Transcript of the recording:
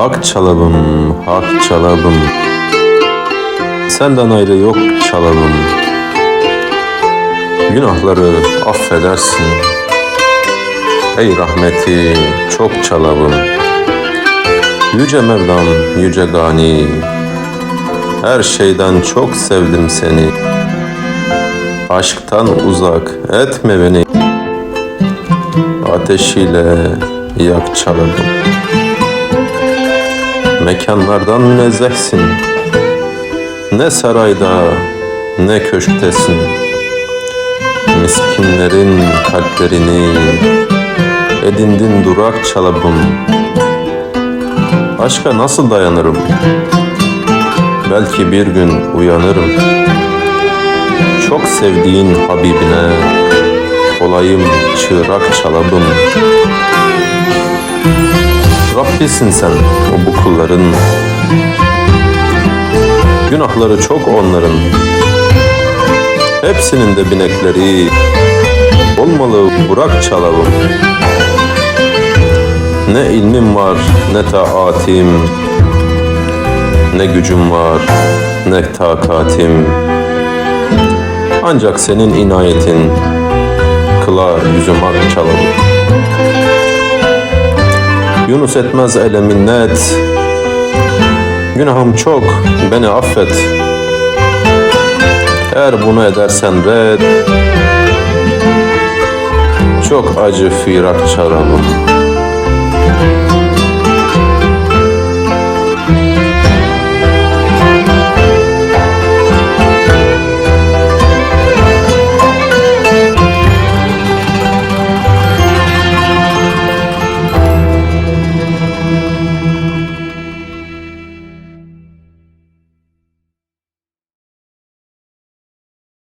Hak çalabım, hak çalabım. Senden ayrı yok çalabım. Günahları affedersin. Ey rahmeti çok çalabım. Yüce Mevlam, yüce Gani. Her şeyden çok sevdim seni. Aşktan uzak etme beni. Ateşiyle yak çalabım. Mekanlardan münezzehsin. Ne sarayda ne köşktesin. Miskinlerin kalplerini edindin durak çalabım. Aşka nasıl dayanırım? Belki bir gün uyanırım. Çok sevdiğin Habibine olayım çırak çalabım. Rabbisin sen o bu kulların. Günahları çok onların. Hepsinin de binekleri olmalı bırak çalalım. Ne ilmim var ne taatim Ne gücüm var ne takatim Ancak senin inayetin Kılar yüzüm ak çalalım Yunus etmez ele minnet. Günahım çok beni affet. Eğer bunu edersen red. Çok acı firak çalalım